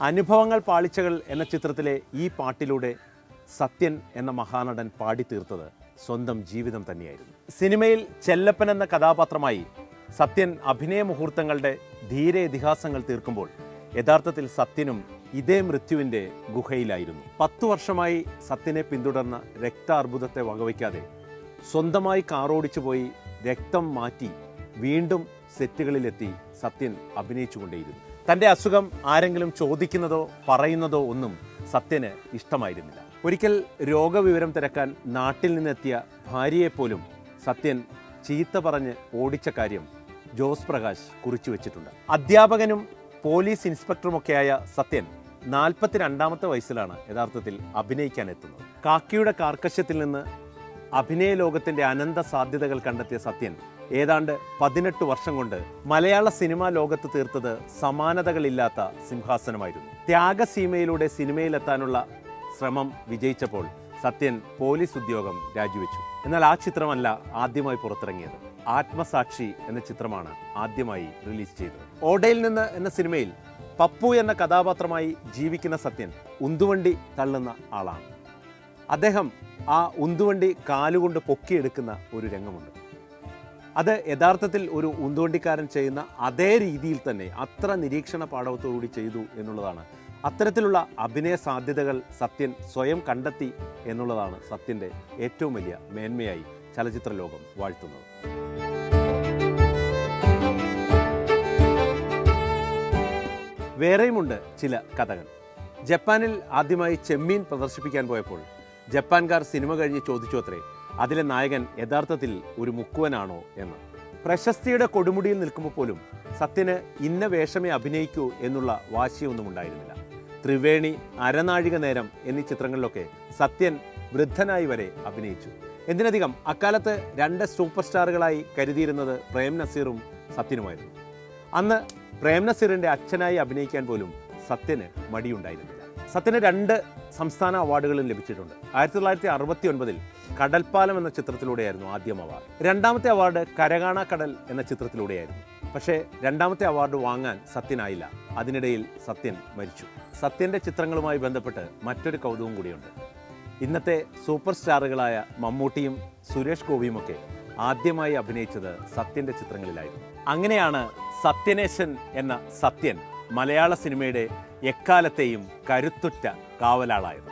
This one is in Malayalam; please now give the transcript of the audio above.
അനുഭവങ്ങൾ പാളിച്ചകൾ എന്ന ചിത്രത്തിലെ ഈ പാട്ടിലൂടെ സത്യൻ എന്ന മഹാനടൻ പാടിത്തീർത്തത് സ്വന്തം ജീവിതം തന്നെയായിരുന്നു. സിനിമയിൽ ചെല്ലപ്പൻ എന്ന കഥാപാത്രമായി സത്യൻ അഭിനയ മുഹൂർത്തങ്ങളുടെ ധീര ഇതിഹാസങ്ങൾ തീർക്കുമ്പോൾ യഥാർത്ഥത്തിൽ സത്യനും ഇതേ മൃത്യുവിന്റെ ഗുഹയിലായിരുന്നു. പത്തു വർഷമായി സത്യനെ പിന്തുടർന്ന രക്താർബുദത്തെ വകവയ്ക്കാതെ സ്വന്തമായി കാറോടിച്ചു പോയി രക്തം മാറ്റി വീണ്ടും സെറ്റുകളിലെത്തി സത്യൻ അഭിനയിച്ചുകൊണ്ടേയിരുന്നു. തന്റെ അസുഖം ആരെങ്കിലും ചോദിക്കുന്നതോ പറയുന്നതോ ഒന്നും സത്യന് ഇഷ്ടമായിരുന്നില്ല. ഒരിക്കൽ രോഗവിവരം തിരക്കാൻ നാട്ടിൽ നിന്നെത്തിയ ഭാര്യയെപ്പോലും സത്യൻ ചീത്ത പറഞ്ഞ് ഓടിച്ച കാര്യം ജോസ് പ്രകാശ് കുറിച്ചു വെച്ചിട്ടുണ്ട്. അധ്യാപകനും പോലീസ് ഇൻസ്പെക്ടറുമൊക്കെയായ സത്യൻ നാൽപ്പത്തിരണ്ടാമത്തെ വയസ്സിലാണ് യഥാർത്ഥത്തിൽ അഭിനയിക്കാൻ എത്തുന്നത് കാക്കിയുടെ കാർക്കശ്യത്തിൽ നിന്ന് അഭിനയ ലോകത്തിന്റെ അനന്ത സാധ്യതകൾ കണ്ടെത്തിയ സത്യൻ. ഏതാണ്ട് പതിനെട്ട് വർഷം കൊണ്ട് മലയാള സിനിമാ ലോകത്ത് തീർത്തത് സമാനതകളില്ലാത്ത സിംഹാസനമായിരുന്നു. ത്യാഗസീമയിലൂടെ സിനിമയിലെത്താനുള്ള ശ്രമം വിജയിച്ചപ്പോൾ സത്യൻ പോലീസ് ഉദ്യോഗം രാജിവെച്ചു. എന്നാൽ ആ ചിത്രമല്ല ആദ്യമായി പുറത്തിറങ്ങിയത്. ആത്മസാക്ഷി എന്ന ചിത്രമാണ് ആദ്യമായി റിലീസ് ചെയ്തത്. ഓടയിൽ നിന്ന് എന്ന സിനിമയിൽ പപ്പു എന്ന കഥാപാത്രമായി ജീവിക്കുന്ന സത്യൻ ഉന്തുവണ്ടി തള്ളുന്ന ആളാണ്. അദ്ദേഹം ആ ഉന്തുവണ്ടി കാലുകൊണ്ട് പൊക്കിയെടുക്കുന്ന ഒരു രംഗമുണ്ട്. അത് യഥാർത്ഥത്തിൽ ഒരു ഉന്തുവണ്ടിക്കാരൻ ചെയ്യുന്ന അതേ രീതിയിൽ തന്നെ അത്ര നിരീക്ഷണ പാഠവത്തോടുകൂടി ചെയ്തു എന്നുള്ളതാണ്. അത്തരത്തിലുള്ള അഭിനയ സാധ്യതകൾ സത്യൻ സ്വയം കണ്ടെത്തി എന്നുള്ളതാണ് സത്യന്റെ ഏറ്റവും വലിയ മേന്മയായി ചലച്ചിത്ര ലോകം വാഴ്ത്തുന്നത്. വേറെയുമുണ്ട് ചില കഥകൾ. ജപ്പാനിൽ ആദ്യമായി ചെമ്മീൻ പ്രദർശിപ്പിക്കാൻ പോയപ്പോൾ ജപ്പാൻകാർ സിനിമ കഴിഞ്ഞ് ചോദിച്ചു അത്രേ അതിലെ നായകൻ യഥാർത്ഥത്തിൽ ഒരു മുക്കുവനാണോ എന്ന്. പ്രശസ്തിയുടെ കൊടുമുടിയിൽ നിൽക്കുമ്പോൾ പോലും സത്യന് ഇന്ന വേഷമേ അഭിനയിക്കൂ എന്നുള്ള വാശിയൊന്നും ഉണ്ടായിരുന്നില്ല. ത്രിവേണി അരനാഴിക നേരം എന്നീ ചിത്രങ്ങളിലൊക്കെ സത്യൻ വൃദ്ധനായി വരെ അഭിനയിച്ചു. എന്തിനധികം അക്കാലത്ത് രണ്ട് സൂപ്പർ സ്റ്റാറുകളായി കരുതിയിരുന്നത് പ്രേം നസീറും സത്യനുമായിരുന്നു. അന്ന് പ്രേം നസീറിന്റെ അച്ഛനായി അഭിനയിക്കാൻ പോലും സത്യന് മടിയുണ്ടായിരുന്നില്ല. സത്യന് രണ്ട് സംസ്ഥാന അവാർഡുകളും ലഭിച്ചിട്ടുണ്ട്. ആയിരത്തി തൊള്ളായിരത്തി അറുപത്തി ഒൻപതിൽ കടൽപ്പാലം എന്ന ചിത്രത്തിലൂടെയായിരുന്നു ആദ്യം അവാർഡ്. രണ്ടാമത്തെ അവാർഡ് കരകാണ കടൽ എന്ന ചിത്രത്തിലൂടെയായിരുന്നു. പക്ഷേ രണ്ടാമത്തെ അവാർഡ് വാങ്ങാൻ സത്യനായില്ല. അതിനിടയിൽ സത്യൻ മരിച്ചു. സത്യന്റെ ചിത്രങ്ങളുമായി ബന്ധപ്പെട്ട് മറ്റൊരു കൗതുകം കൂടിയുണ്ട്. ഇന്നത്തെ സൂപ്പർ സ്റ്റാറുകളായ മമ്മൂട്ടിയും സുരേഷ് ഗോപിയുമൊക്കെ ആദ്യമായി അഭിനയിച്ചത് സത്യന്റെ ചിത്രങ്ങളിലായിരുന്നു. അങ്ങനെയാണ് സത്യനേശൻ എന്ന സത്യൻ മലയാള സിനിമയുടെ എക്കാലത്തെയും കരുത്തുറ്റ കാവലാളായത്